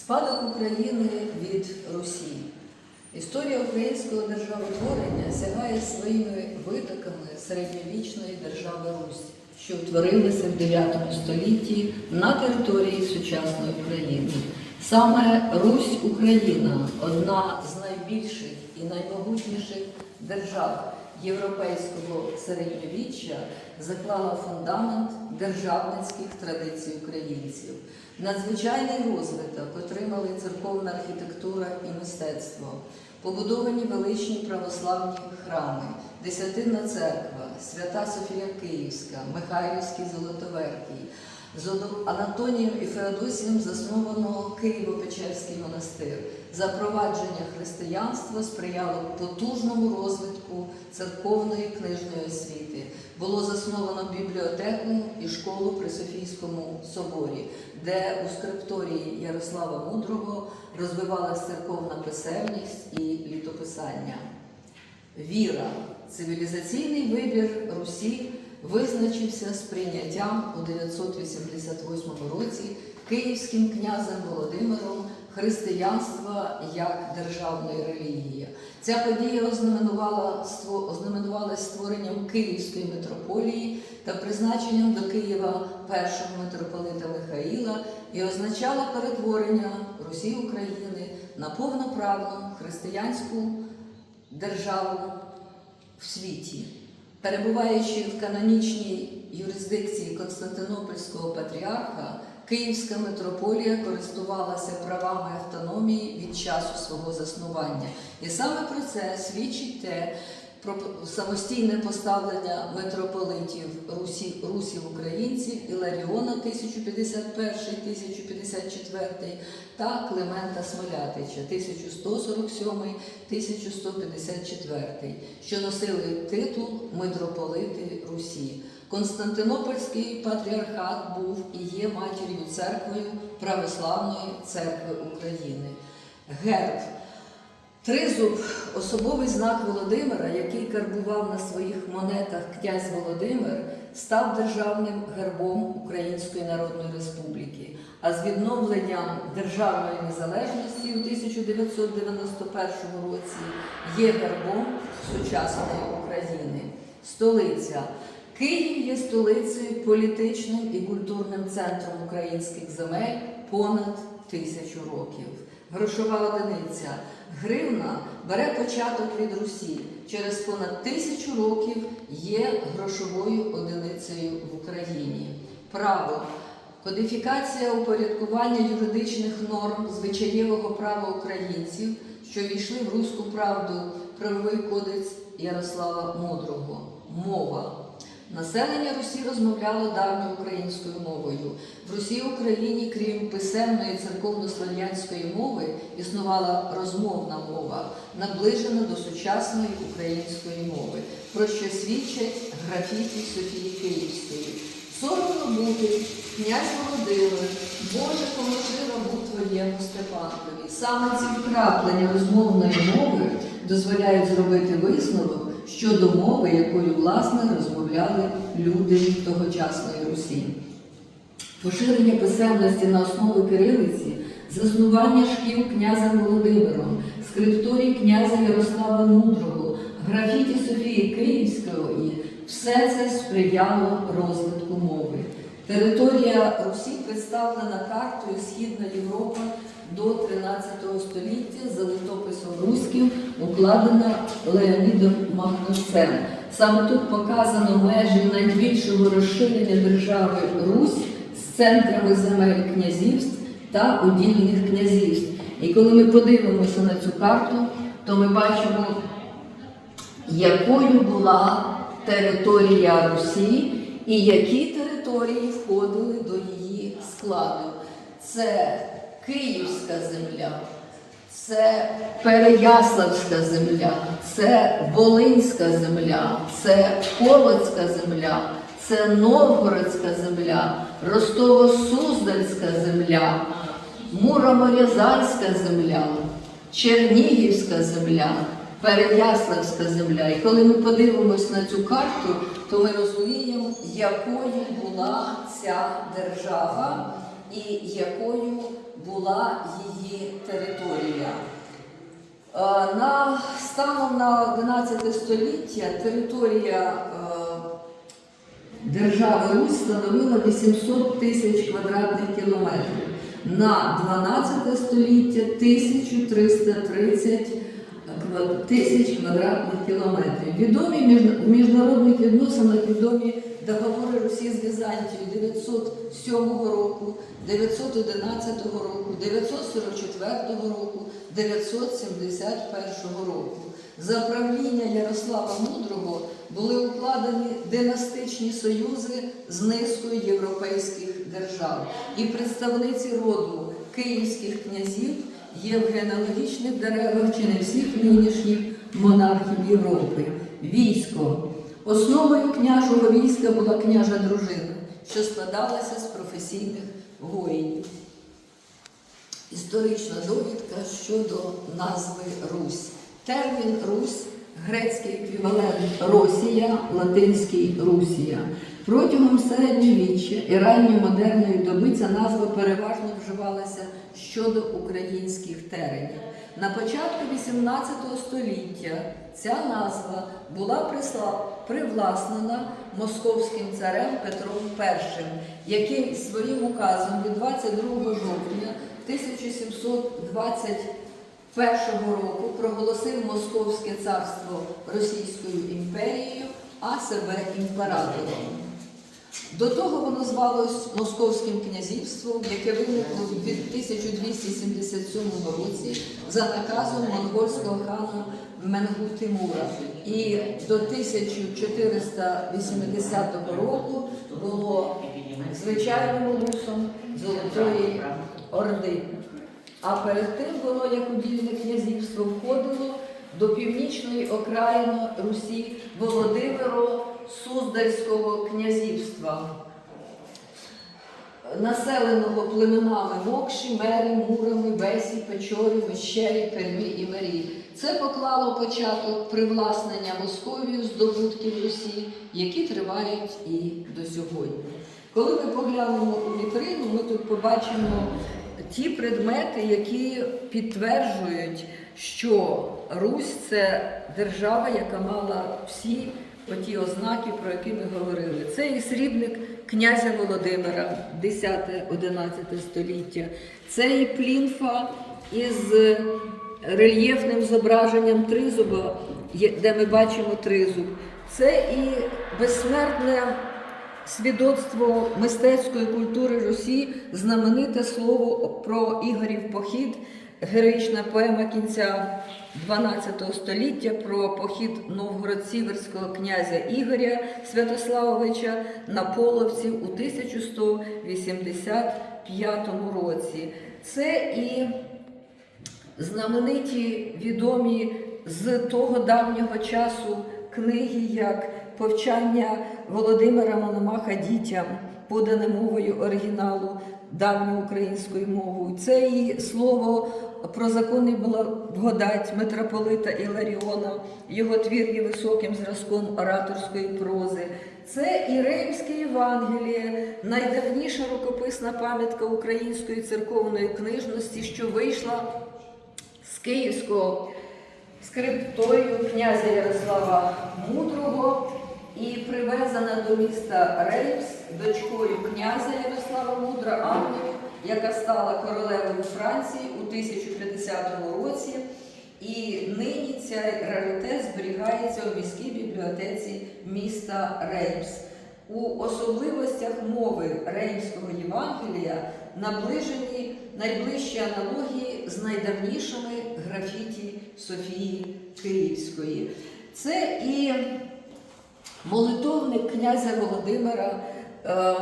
Спадок України від Русі. Історія українського державотворення сягає своїми витоками середньовічної держави Русь, що утворилася в 9 столітті на території сучасної України. Саме Русь Україна одна з найбільших і наймогутніших держав європейського середньовіччя, заклала фундамент державницьких традицій українців. Надзвичайний розвиток отримали церковна архітектура і мистецтво, побудовані величні православні храми, Десятинна церква, Свята Софія Київська, Михайлівський Золотоверхий. З Анатонієм і Феодосієм засновано Києво-Печерський монастир. Запровадження християнства сприяло потужному розвитку церковної книжної освіти. Було засновано бібліотеку і школу при Софійському соборі, де у скрипторії Ярослава Мудрого розвивалася церковна писемність і літописання. Віра, цивілізаційний вибір Русі визначився з прийняттям у 988 році київським князем Володимиром християнства як державної релігії. Ця подія ознаменувала ство- створенням Київської митрополії та призначенням до Києва першого митрополита Михаїла і означала перетворення Русі України на повноправну християнську державу в світі. Перебуваючи в канонічній юрисдикції Константинопольського патріарха, Київська митрополія користувалася правами автономії від часу свого заснування. І саме про це свідчить те, про самостійне поставлення митрополитів Русі, Русів українців Іларіона 1051-1054 та Климента Смолятича 1147-1154, що носили титул митрополити Русі. Константинопольський патріархат був і є матір'ю церквою Православної церкви України. Герб Тризуб особовий знак Володимира, який карбував на своїх монетах князь Володимир, став державним гербом Української Народної Республіки. А з відновленням державної незалежності у 1991 році є гербом сучасної України. Столиця. Київ є столицею політичним і культурним центром українських земель понад тисячу років. Грошова одиниця. Гривна бере початок від Русі. Через понад тисячу років є грошовою одиницею в Україні. Право. Кодифікація упорядкування юридичних норм звичаєвого права українців, що війшли в Руську правду, правовий кодекс Ярослава Мудрого. Мова. Населення Русі розмовляло давньою українською мовою. В Русі Україні, крім писемної церковнослов'янської мови, існувала розмовна мова, наближена до сучасної української мови, про що свідчать графіті Софії Київської. Соромно бути, князь Володимир, Боже, поможи рабу твоєму Степанкові. Саме ці вкраплення розмовної мови дозволяють зробити висновок щодо мови, якою власне розмовляли люди тогочасної Русі. Поширення писемності на основі кирилиці, заснування шкіл князем Володимиром, скрипторій князя Ярослава Мудрого, графіті Софії Київської все це сприяло розвитку мови. Територія Русі представлена картою Східна Європа до 13 століття за литописом руським, укладена Леонідом Магнусцем. Саме тут показано межі найбільшого розширення держави Русь з центрами земель князівств та удільних князівств. І коли ми подивимося на цю карту, то ми бачимо, якою була територія Русі і які території входили до її складу. Це Київська земля, це Переяславська земля, це Волинська земля, це Полоцька земля, це Новгородська земля, Ростово-Суздальська земля, Муроморязанська земля, Чернігівська земля, Переяславська земля. І коли ми подивимось на цю карту, то ми розуміємо, якою була ця держава і якою була її територія. Е, На станом на 11 століття територія е, держави Русь становила 800 тисяч квадратних кілометрів. На 12 століття 1330 ква- тисяч квадратних кілометрів. Відомі в міжнародних відносинах відомі договори Русі з Візантією 907 року, 911 року, 944 року, 971 року. За правління Ярослава Мудрого були укладені династичні союзи з низкою європейських держав. І представниці роду київських князів є в генеалогічних деревах чи не всіх нинішніх монархів Європи. Військо. Основою княжого війська була княжа дружина, що складалася з професійних воїнів. Історична довідка щодо назви Русь. Термін Русь грецький еквівалент Росія, латинський Русія. Протягом середньовіччя і ранньомодерної доби ця назва переважно вживалася щодо українських теренів. На початку XVIII століття ця назва була привласнена московським царем Петром І, який своїм указом від 22 жовтня 1721 року проголосив Московське царство Російською імперією, а себе імператором. До того воно звалось Московським князівством, яке виникло в 1277 році за наказом монгольського хана Менгу Тимура. І до 1480 року було звичайним улусом Золотої Орди. А перед тим воно, як удільне князівство, входило до північної окраїни Русі Володимиро Суздальського князівства, населеного племенами Мокші, Мері, Мурами, Бесі, Печорі, Мещері, Пермі і Мері. Це поклало початок привласнення Московію здобутків Русі, які тривають і до сьогодні. Коли ми поглянемо у вітрину, ми тут побачимо ті предмети, які підтверджують, що Русь це держава, яка мала всі оті ознаки, про які ми говорили. Це і срібник князя Володимира, 10-11 століття, це і плінфа із рельєфним зображенням тризуба, де ми бачимо тризуб. Це і безсмертне свідоцтво мистецької культури Русі, знамените слово про Ігорів похід, героїчна поема кінця 12 століття про похід новгород-сіверського князя Ігоря Святославовича на половці у 1185 році. Це і знамениті відомі з того давнього часу книги, як повчання Володимира Мономаха дітям, подане мовою оригіналу давньоукраїнською мовою. Це і слово про законний благодать митрополита Іларіона, його твір є високим зразком ораторської прози. Це і Реймське Євангеліє, найдавніша рукописна пам'ятка української церковної книжності, що вийшла з Київського скрипторію князя Ярослава Мудрого і привезена до міста Реймс дочкою князя Ярослава Мудра Анною, яка стала королевою Франції у 1050 році. І нині ця раритет зберігається у міській бібліотеці міста Реймс. У особливостях мови Реймського Євангелія наближені найближчі аналогії з найдавнішими графіті Софії Київської. Це і молитовник князя Володимира, е,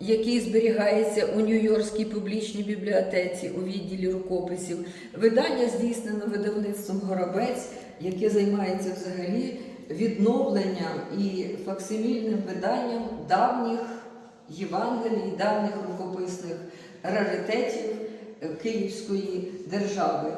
який зберігається у Нью-Йоркській публічній бібліотеці у відділі рукописів. Видання здійснено видавництвом Горобець, яке займається взагалі відновленням і факсимільним виданням давніх Євангелій, давніх рукописних раритетів Київської держави.